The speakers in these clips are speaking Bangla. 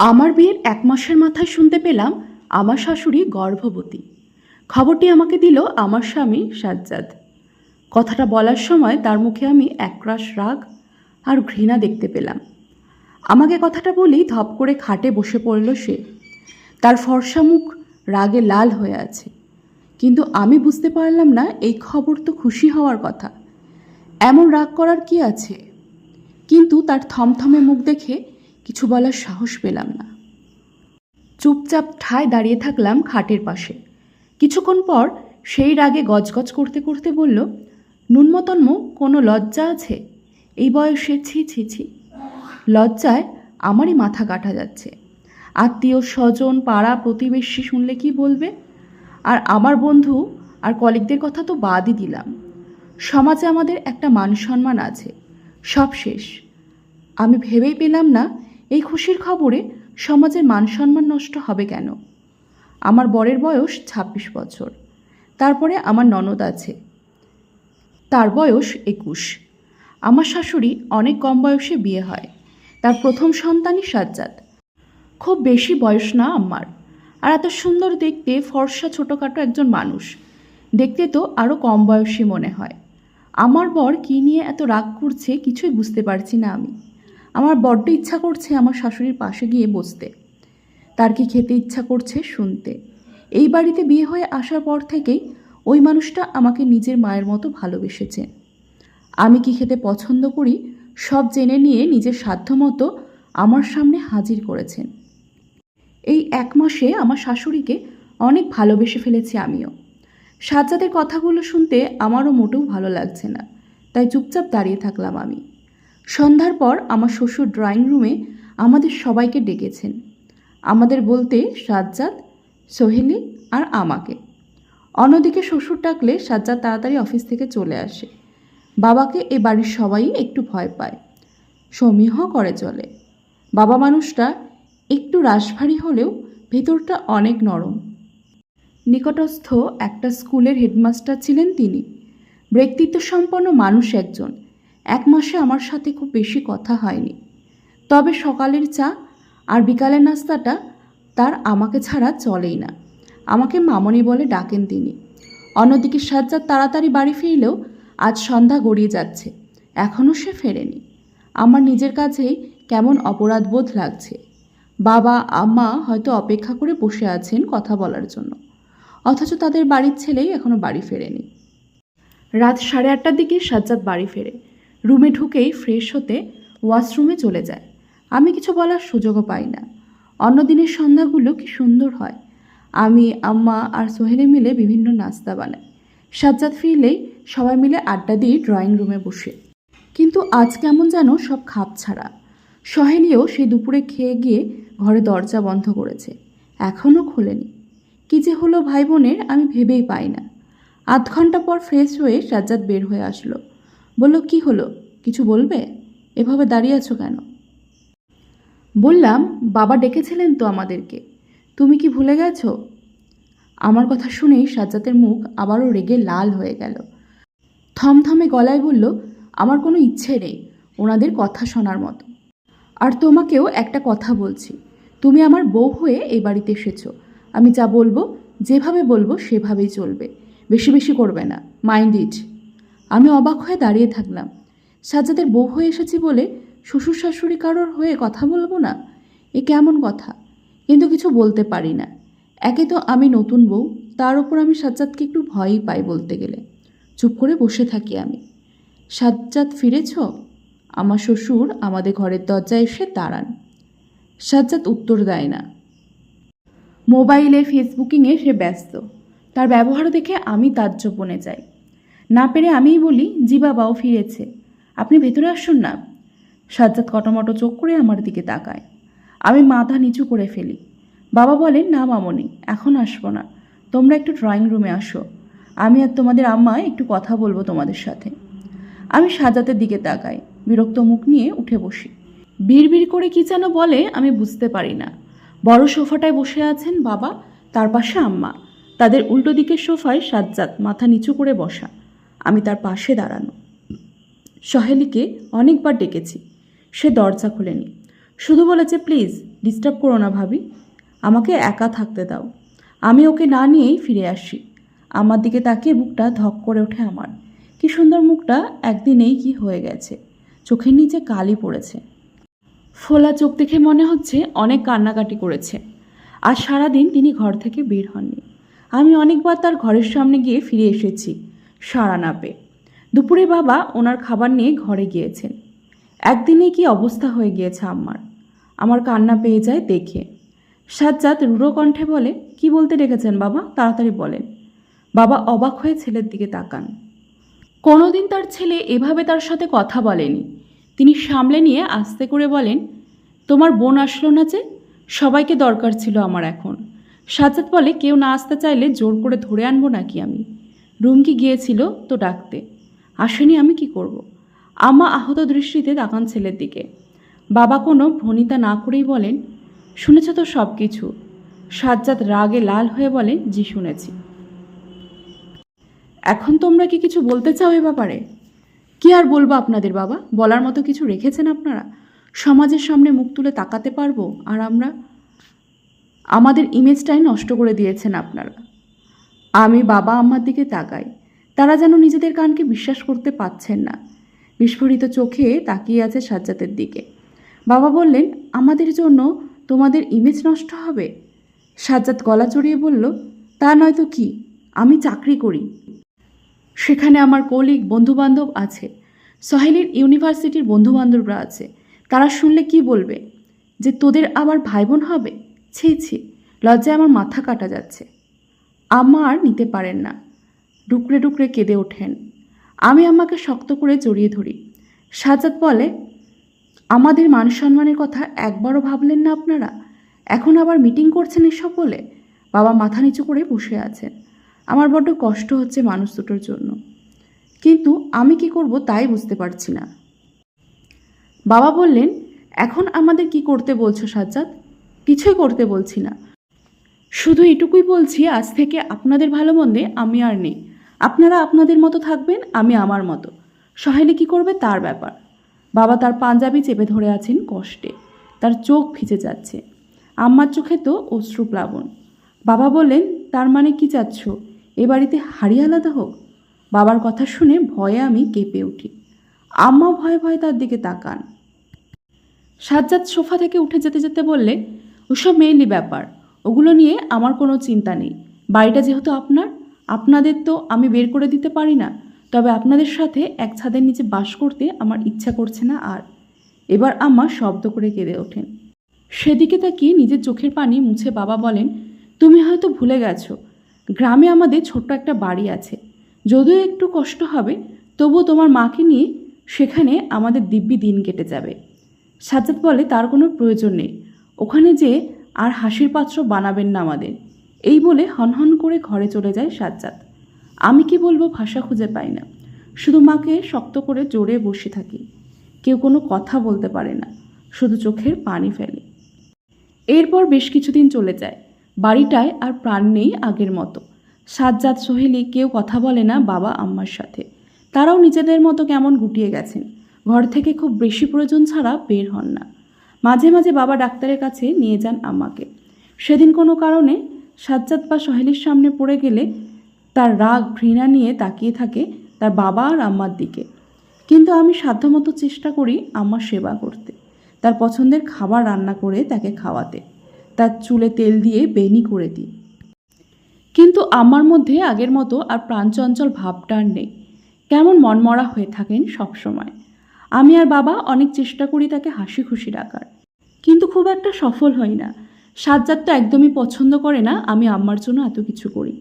আমার বিয়ের এক মাসের মাথায় শুনতে পেলাম আমার শাশুড়ি গর্ভবতী। খবরটি আমাকে দিল আমার স্বামী সাজ্জাদ। কথাটা বলার সময় তার মুখে আমি একরাশ রাগ আর ঘৃণা দেখতে পেলাম। আমাকে কথাটা বলেই ধপ করে খাটে বসে পড়ল সে। তার ফর্সা মুখ রাগে লাল হয়ে আছে। কিন্তু আমি বুঝতে পারলাম না এই খবর তো খুশি হওয়ার কথা। এমন রাগ করার কি আছে? কিন্তু তার থমথমে মুখ দেখে কিছু বলার সাহস পেলাম না। চুপচাপ ঠায় দাঁড়িয়ে থাকলাম খাটের পাশে। কিছুক্ষণ পর সেই রাগে গজগজ করতে করতে বলল ন্যূনতম কোনো লজ্জা আছে? এই বয়সে ছি ছি ছি। লজ্জায় আমারই মাথা কাটা যাচ্ছে। আত্মীয় স্বজন, পাড়া প্রতিবেশী শুনলে কি বলবে? আর আমার বন্ধু আর কলিগদের কথা তো বাদই দিলাম। সমাজে আমাদের একটা মান সম্মান আছে। সব শেষ। আমি ভেবেই পেলাম না এই খুশির খবরে সমাজের মান সম্মান নষ্ট হবে কেন? আমার বরের বয়স ২৬ বছর। তারপরে আমার ননদ আছে। তার বয়স একুশ। আমার শাশুড়ি অনেক কম বয়সে বিয়ে হয়। তার প্রথম সন্তানই সাজ্জাদ। খুব বেশি বয়স না আমার। আর এত সুন্দর দেখতে, ফর্সা, ছোটোখাটো একজন মানুষ। দেখতে তো আরও কম বয়সী মনে হয়। আমার বর কী নিয়ে এত রাগ করছে কিছুই বুঝতে পারছি না আমি। আমার বড্ড ইচ্ছা করছে আমার শাশুড়ির পাশে গিয়ে বসতে। তার কি খেতে ইচ্ছা করছে শুনতে। এই বাড়িতে বিয়ে হয়ে আসার পর থেকেই ওই মানুষটা আমাকে নিজের মায়ের মতো ভালোবেসেছে। আমি কি খেতে পছন্দ করি সব জেনে নিয়ে নিজের সাধ্যমতো আমার সামনে হাজির করেছেন। এই এক মাসে আমার শাশুড়িকে অনেক ভালোবেসে ফেলেছি আমিও। সাজ্জাদের কথাগুলো শুনতে আমারও মোটেও ভালো লাগছে না, তাই চুপচাপ দাঁড়িয়ে থাকলাম আমি। সন্ধ্যার পর আমার শ্বশুর ড্রয়িং রুমে আমাদের সবাইকে ডেকেছেন। আমাদের বলতে সাজ্জাদ, সোহেলি আর আমাকে। অন্যদিকে শ্বশুর ডাকলে সাজ্জাদ তাড়াতাড়ি অফিস থেকে চলে আসে। বাবাকে এ বাড়ির সবাই একটু ভয় পায়। সমীহ করে চলে। বাবা মানুষটা একটু রাশভারী হলেও ভেতরটা অনেক নরম। নিকটস্থ একটা স্কুলের হেডমাস্টার ছিলেন তিনি। ব্যক্তিত্ব সম্পন্ন মানুষ একজন। এক মাসে আমার সাথে খুব বেশি কথা হয়নি। তবে সকালের চা আর বিকালের নাস্তাটা তার আমাকে ছাড়া চলেই না। আমাকে মামনি বলে ডাকেন তিনি। অন্যদিকে সাজ্জাদ তাড়াতাড়ি বাড়ি ফিরলেও আজ সন্ধ্যা গড়িয়ে যাচ্ছে। এখনও সে ফেরেনি। আমার নিজের কাছেই কেমন অপরাধবোধ লাগছে। বাবা, আম্মা হয়তো অপেক্ষা করে বসে আছেন কথা বলার জন্য। অথচ তাদের বাড়ির ছেলেই এখনও বাড়ি ফেরেনি। রাত সাড়ে আটটার দিকে সাজ্জাদ বাড়ি ফেরে। রুমে ঢুকেই ফ্রেশ হতে ওয়াশরুমে চলে যায়। আমি কিছু বলার সুযোগও পাই না। অন্য দিনের সন্ধ্যাগুলো কি সুন্দর হয়। আমি, আম্মা আর সোহেলে মিলে বিভিন্ন নাস্তা বানাই। সাজ্জাদ ফিরলেই সবাই মিলে আড্ডা দিই ড্রয়িং রুমে বসে। কিন্তু আজ কেমন যেন সব খাপ ছাড়া। সহেলিও সেই দুপুরে খেয়ে গিয়ে ঘরে দরজা বন্ধ করেছে। এখনও খোলেনি। কি যে হলো ভাই বোনের আমি ভেবেই পাই না। আধ ঘণ্টা পর ফ্রেশ হয়ে সাজ্জাদ বের হয়ে আসলো। বলল, কি হলো? কিছু বলবে? এভাবে দাঁড়িয়ে আছো কেন? বললাম, বাবা ডেকেছিলেন তো আমাদেরকে। তুমি কি ভুলে গেছো? আমার কথা শুনেই সাজ্জাদের মুখ আবারও রেগে লাল হয়ে গেল। থমথমে গলায় বলল, আমার কোনো ইচ্ছে নেই ওনাদের কথা শোনার মতো। আর তোমাকেও একটা কথা বলছি। তুমি আমার বউ হয়ে এই বাড়িতে এসেছ। আমি যা বলব, যেভাবে বলব সেভাবেই চলবে। বেশি বেশি করবে না। Mind it. আমি অবাক হয়ে দাঁড়িয়ে থাকলাম। সাজ্জাদের বউ হয়ে এসেছি বলে শ্বশুর শাশুড়ি কারোর হয়ে কথা বলব না? এ কেমন কথা? কিন্তু কিছু বলতে পারি না। একে তো আমি নতুন বউ, তার ওপর আমি সাজ্জাদকে একটু ভয়ই পাই বলতে গেলে। চুপ করে বসে থাকি আমি। সাজ্জাদ, ফিরেছ? আমার শ্বশুর আমাদের ঘরের দরজায় এসে দাঁড়ান। সাজ্জাদ উত্তর দেয় না। মোবাইলে, ফেসবুকিংয়ে সে ব্যস্ত। তার ব্যবহার দেখে আমি তাজ্জব বনে যাই। না পেরে আমিই বলি, জি বাবাও ফিরেছে। আপনি ভেতরে আসুন না। সাজ্জাদ কটমটো চোখ করে আমার দিকে তাকায়। আমি মাথা নিচু করে ফেলি। বাবা বলেন, না মামনি, এখন আসব না। তোমরা একটু ড্রয়িং রুমে আসো। আমি আর তোমাদের আম্মা একটু কথা বলব তোমাদের সাথে। আমি সাজাতের দিকে তাকাই। বিরক্ত মুখ নিয়ে উঠে বসি। বিড়বিড় করে কি যেন বলে, আমি বুঝতে পারি না। বড় সোফাটায় বসে আছেন বাবা, তার পাশে আম্মা। তাদের উল্টো দিকের সোফায় সাজ্জাদ মাথা নিচু করে বসা। আমি তার পাশে দাঁড়ানো। সহেলিকে অনেকবার ডেকেছি। সে দরজা খোলেনি। শুধু বলেছে, প্লিজ, ডিস্টার্ব করো না ভাবি। আমাকে একা থাকতে দাও। আমি ওকে না নিয়েই ফিরে আসি। আমার দিকে তাকিয়ে বুকটা ধক করে ওঠে আমার। কি সুন্দর মুখটা, একদিনেই কি হয়ে গেছে। চোখের নিচে কালি পড়েছে। ফোলা চোখ দেখে মনে হচ্ছে অনেক কান্নাকাটি করেছে। আর সারাদিন তিনি ঘর থেকে বের হননি। আমি অনেকবার তার ঘরের সামনে গিয়ে ফিরে এসেছি। সাড়া না পেয়ে। দুপুরে বাবা ওনার খাবার নিয়ে ঘরে গিয়েছেন। একদিনে কি অবস্থা হয়ে গিয়েছে আমার আমার কান্না পেয়ে যায় দেখে। সাজ্জাদ রুড়ো কণ্ঠে বলে, কি বলতে রেখেছেন বাবা? তাড়াতাড়ি বলেন। বাবা অবাক হয়ে ছেলের দিকে তাকান। কোনোদিন তার ছেলে এভাবে তার সাথে কথা বলেনি। তিনি সামলে নিয়ে আস্তে করে বলেন, তোমার বোন আসলো না যে? সবাইকে দরকার ছিল আমার এখন। সাজ্জাদ বলে, কেউ না আসতে চাইলে জোর করে ধরে আনব নাকি আমি? রুমকি গিয়েছিল তো ডাকতে। আসেনি, আমি কি করব। আম্মা আহত দৃষ্টিতে তাকান ছেলের দিকে। বাবা কোনো ভনিতা না করেই বলেন, শুনেছ তো সব কিছু সাজ্জাদ রাগে লাল হয়ে বলে জি, শুনেছি। এখন তোমরা কি কিছু বলতে চাও এ ব্যাপারে? কি আর বলব আপনাদের বাবা? বলার মতো কিছু রেখেছেন আপনারা? সমাজের সামনে মুখ তুলে তাকাতে পারব? আর আমরা, আমাদের ইমেজটাই নষ্ট করে দিয়েছেন আপনারা। আমি বাবা আম্মার দিকে তাকাই। তারা যেন নিজেদের কানকে বিশ্বাস করতে পারছেন না। বিস্ফোরিত চোখে তাকিয়ে আছে সাজ্জাতের দিকে। বাবা বললেন, আমাদের জন্য তোমাদের ইমেজ নষ্ট হবে? সাজ্জাদ গলা চড়িয়ে বলল, তা নয়তো কি? আমি চাকরি করি। সেখানে আমার কলিগ, বন্ধুবান্ধব আছে। সহেলির ইউনিভার্সিটির বন্ধুবান্ধবরা আছে। তারা শুনলে কি বলবে? যে তোদের আবার ভাই বোন হবে? ছি ছি, লজ্জায় আমার মাথা কাটা যাচ্ছে। আম্মা আর নিতে পারেন না। ডুকরে ডুকরে কেঁদে ওঠেন। আমি আমাকে শক্ত করে জড়িয়ে ধরি। সাজাদ বলে, আমাদের মান সম্মানের কথা একবারও ভাবলেন না আপনারা? এখন আবার মিটিং করছেন এসব বলে? বাবা মাথা নিচু করে বসে আছেন। আমার বড্ড কষ্ট হচ্ছে মানুষ দুটোর জন্য। কিন্তু আমি কি করব তাই বুঝতে পারছি না। বাবা বললেন, এখন আমাদের কি করতে বলছো সাজ্জাদ? কিছুই করতে বলছি না। শুধু এটুকুই বলছি, আজ থেকে আপনাদের ভালো মন্দে আমি আর নেই। আপনারা আপনাদের মতো থাকবেন, আমি আমার মতো। সহেলি কি করবে তার ব্যাপার। বাবা তার পাঞ্জাবি চেপে ধরে আছেন কষ্টে। তার চোখ ভিজে যাচ্ছে। আম্মার চোখে তো অশ্রু প্লাবন। বাবা বললেন, তার মানে কি চাচ্ছ? এ বাড়িতে হাড়ি আলাদা হোক? বাবার কথা শুনে ভয়ে আমি কেঁপে উঠি। আম্মা ভয়ে ভয়ে তার দিকে তাকান। সাজ্জাদ সোফা থেকে উঠে যেতে যেতে বললে, ওসব মেইনলি ব্যাপার। ওগুলো নিয়ে আমার কোনো চিন্তা নেই। বাড়িটা যেহেতু আপনার, আপনাদের তো আমি বের করে দিতে পারি না। তবে আপনাদের সাথে এক ছাদের নিচে বাস করতে আমার ইচ্ছা করছে না আর। এবার আম্মা শব্দ করে কেঁদে ওঠেন। সেদিকে তাকিয়ে নিজের চোখের পানি মুছে বাবা বলেন, তুমি হয়তো ভুলে গেছো। গ্রামে আমাদের ছোট্ট একটা বাড়ি আছে। যদিও একটু কষ্ট হবে তবুও তোমার মাকে নিয়ে সেখানে আমাদের দিব্যি দিন কেটে যাবে। সাজ্জাদ বলে, তার কোনো প্রয়োজন নেই। ওখানে যে আর হাসির পাত্র বানাবেন না আমাদের। এই বলে হনহন করে ঘরে চলে যায় সাজ্জাদ। আমি কি বলব ভাষা খুঁজে পাই না। শুধু মাকে শক্ত করে জোরে বসে থাকি। কেউ কোনো কথা বলতে পারে না। শুধু চোখের পানি ফেলে। এরপর বেশ কিছুদিন চলে যায়। বাড়িটায় আর প্রাণ নেই আগের মতো। সাজ্জাদ, সোহেলি কেউ কথা বলে না বাবা আম্মার সাথে। তারাও নিজেদের মতো কেমন গুটিয়ে গেছেন। ঘর থেকে খুব বেশি প্রয়োজন ছাড়া বের হন না। মাঝে মাঝে বাবা ডাক্তারের কাছে নিয়ে যান আম্মাকে সেদিন কোনো কারণে সাজ্জাদ বা সোহেলির সামনে পড়ে গেলে তার রাগ, ঘৃণা নিয়ে তাকিয়ে থাকে তার বাবা আর আম্মার দিকে। কিন্তু আমি সাধ্যমতো চেষ্টা করি আম্মার সেবা করতে। তার পছন্দের খাবার রান্না করে তাকে খাওয়াতে। তার চুলে তেল দিয়ে বেনি করে দিই। কিন্তু আমার মধ্যে আগের মতো আর প্রাণচঞ্চল ভাবটা নেই। কেমন মনমরা হয়ে থাকেন সব সময় আমি আর বাবা অনেক চেষ্টা করি তাকে হাসি খুশি রাখার কিন্তু খুব একটা সফল হই না। সাজ্জাদ তো একদমই পছন্দ করে না আমি আম্মার জন্য এত কিছু করি।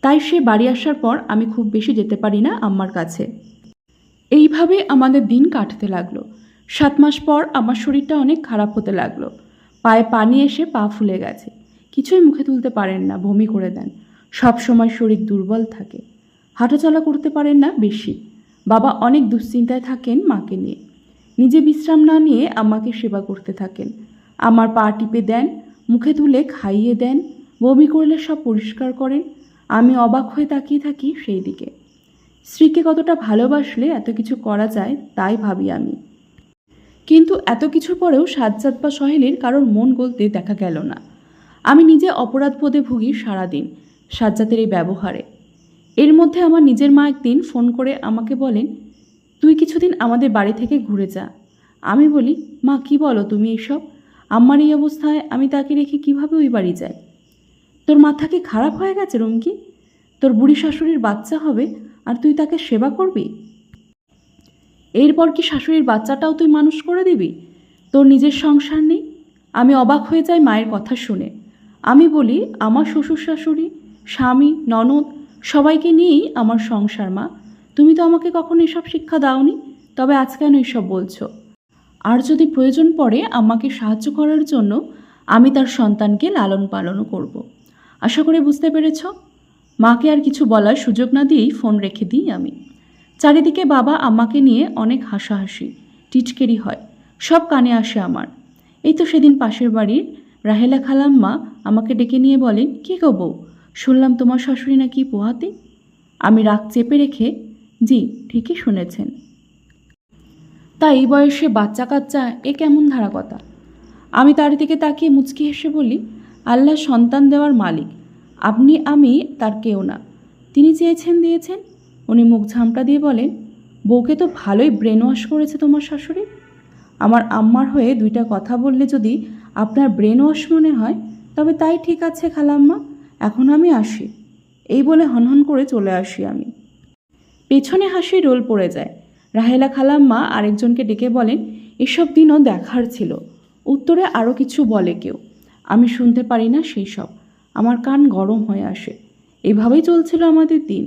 তাই সে বাড়ি আসার পর আমি খুব বেশি যেতে পারি না আম্মার কাছে। এইভাবে আমাদের দিন কাটতে লাগল। সাত মাস পর আমার শরীরটা অনেক খারাপ হতে লাগল। পায়ে পানি এসে পা ফুলে গেছে। কিছুই মুখে তুলতে পারেন না, বমি করে দেন। সব সময় শরীর দুর্বল থাকে। হাঁটাচলা করতে পারেন না বেশি। বাবা অনেক দুশ্চিন্তায় থাকেন মাকে নিয়ে। নিজে বিশ্রাম না নিয়ে আমাকে সেবা করতে থাকেন। আমার পা টিপে দেন, মুখে তুলে খাইয়ে দেন, বমি করলে সব পরিষ্কার করেন। আমি অবাক হয়ে তাকিয়ে থাকি সেই দিকে। স্ত্রীকে কতটা ভালোবাসলে এত কিছু করা যায় তাই ভাবি আমি। কিন্তু এত কিছুর পরেও সাজ্জাদ বা সহেলির কারোর মন গলতে দেখা গেল না। আমি নিজে অপরাধ বোধে ভুগি সারাদিন সাজ্জাদের এই ব্যবহারে। এর মধ্যে আমার নিজের মা একদিন ফোন করে আমাকে বলেন, তুই কিছুদিন আমাদের বাড়ি থেকে ঘুরে যা। আমি বলি, মা, কি বলো তুমি এইসব আমার এই অবস্থায় আমি তাকে রেখে কীভাবে ওই বাড়ি যাই? তোর মাথা কি খারাপ হয়ে গেছে, রুমকি? তোর বুড়ি শাশুড়ির বাচ্চা হবে আর তুই তাকে সেবা করবি? এরপর কি শাশুড়ির বাচ্চাটাও তুই মানুষ করে দিবি? তোর নিজের সংসার নেই? আমি অবাক হয়ে যাই মায়ের কথা শুনে। আমি বলি, আমার শ্বশুর শাশুড়ি, স্বামী, ননদ সবাইকে নিয়েই আমার সংসার, মা। তুমি তো আমাকে কখনো এসব শিক্ষা দাওনি, তবে আজ কেন এসব বলছো? আর যদি প্রয়োজন পড়ে আমাকে সাহায্য করার জন্য, আমি তার সন্তানকে লালন পালনও করব। আশা করে বুঝতে পেরেছ? মাকে আর কিছু বলার সুযোগ না দিয়েই ফোন রেখে দিই আমি। চারিদিকে বাবা আমাকে নিয়ে অনেক হাসাহাসি, টিটকেরি হয়, সব কানে আসে আমার। এই তো সেদিন পাশের বাড়ির রাহেলা খালাম্মা আমাকে ডেকে নিয়ে বলেন কী গো বউ? শুনলাম তোমার শাশুড়ি নাকি পোহাতে? আমি রাগ চেপে রেখে, জি, ঠিকই শুনেছেন। তা এই বয়সে বাচ্চা কাচ্চা এ কেমন ধারা কথা আমি তার দিকে তাকিয়ে মুচকি হেসে বলি, আল্লাহ সন্তান দেওয়ার মালিক, আপনি, আমি তার কেউ না। তিনি চেয়েছেন, দিয়েছেন। উনি মুখ ঝামটা দিয়ে বলেন, বউকে তো ভালোই ব্রেন ওয়াশ করেছে তোমার শাশুড়ি। আমার আম্মার হয়ে দুইটা কথা বললে যদি আপনার ব্রেন ওয়াশ মনে হয়, তবে তাই ঠিক আছে খালাম্মা। এখন আমি আসি। এই বলে হনহন করে চলে আসি আমি। পেছনে হাসি রোল পড়ে যায়। রাহেলা খালাম্মা আরেকজনকে ডেকে বলেন, এসব দিনও দেখার ছিল। উত্তরে আরও কিছু বলে কেউ। আমি শুনতে পারি না সেই সব। আমার কান গরম হয়ে আসে। এভাবেই চলছিল আমাদের দিন।